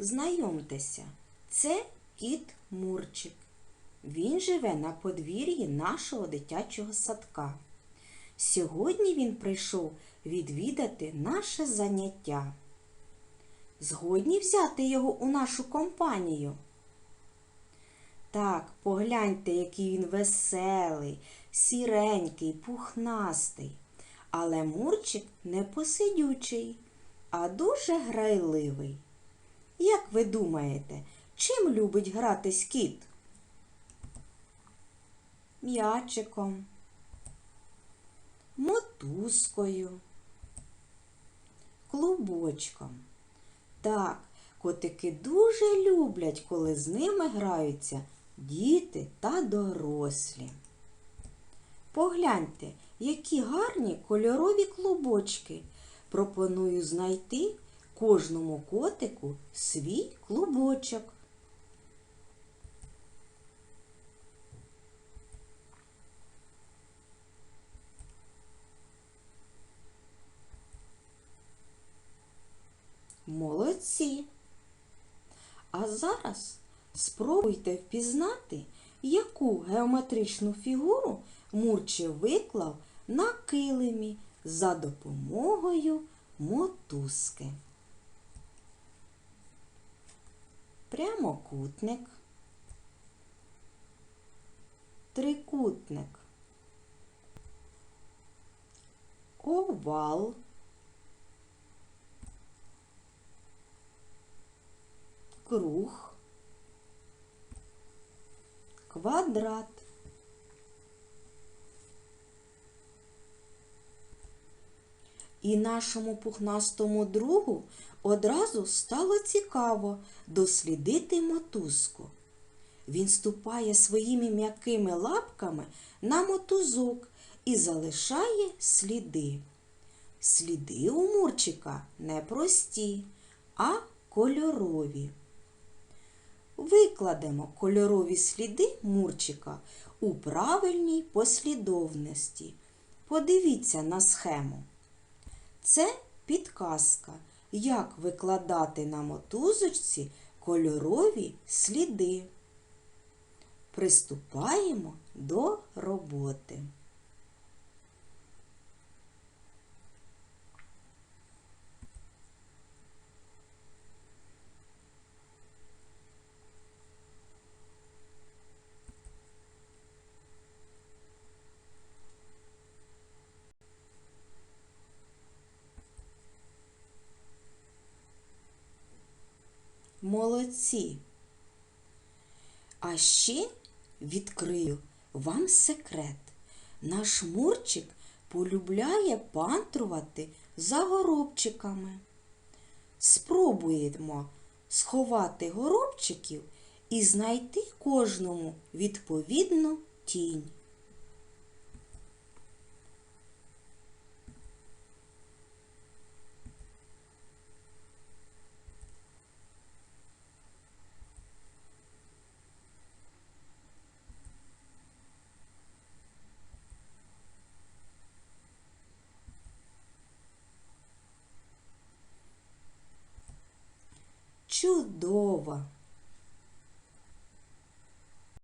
Знайомтеся, це кіт Мурчик. Він живе на подвір'ї нашого дитячого садка. Сьогодні він прийшов відвідати наше заняття. Згодні взяти його у нашу компанію. Так, погляньте, який він веселий, сіренький, пухнастий. Але Мурчик не посидючий, а дуже грайливий. Як ви думаєте, чим любить гратись кіт? М'ячиком, мотузкою, клубочком. Так, котики дуже люблять, коли з ними граються діти та дорослі. Погляньте, які гарні кольорові клубочки. Пропоную знайти кожному котику свій клубочок. Молодці. А зараз спробуйте впізнати, яку геометричну фігуру Мурче виклав на килимі за допомогою мотузки. Прямокутник, трикутник, овал, круг, квадрат. І нашому пухнастому другу одразу стало цікаво дослідити мотузку. Він ступає своїми м'якими лапками на мотузок і залишає сліди. Сліди у Мурчика не прості, а кольорові. Викладемо кольорові сліди Мурчика у правильній послідовності. Подивіться на схему. Це підказка, як викладати на мотузочці кольорові сліди. Приступаємо до роботи. Молодці. А ще відкрию вам секрет. Наш Мурчик полюбляє пантрувати за горобчиками. Спробуємо сховати горобчиків і знайти кожному відповідну тінь. Чудово!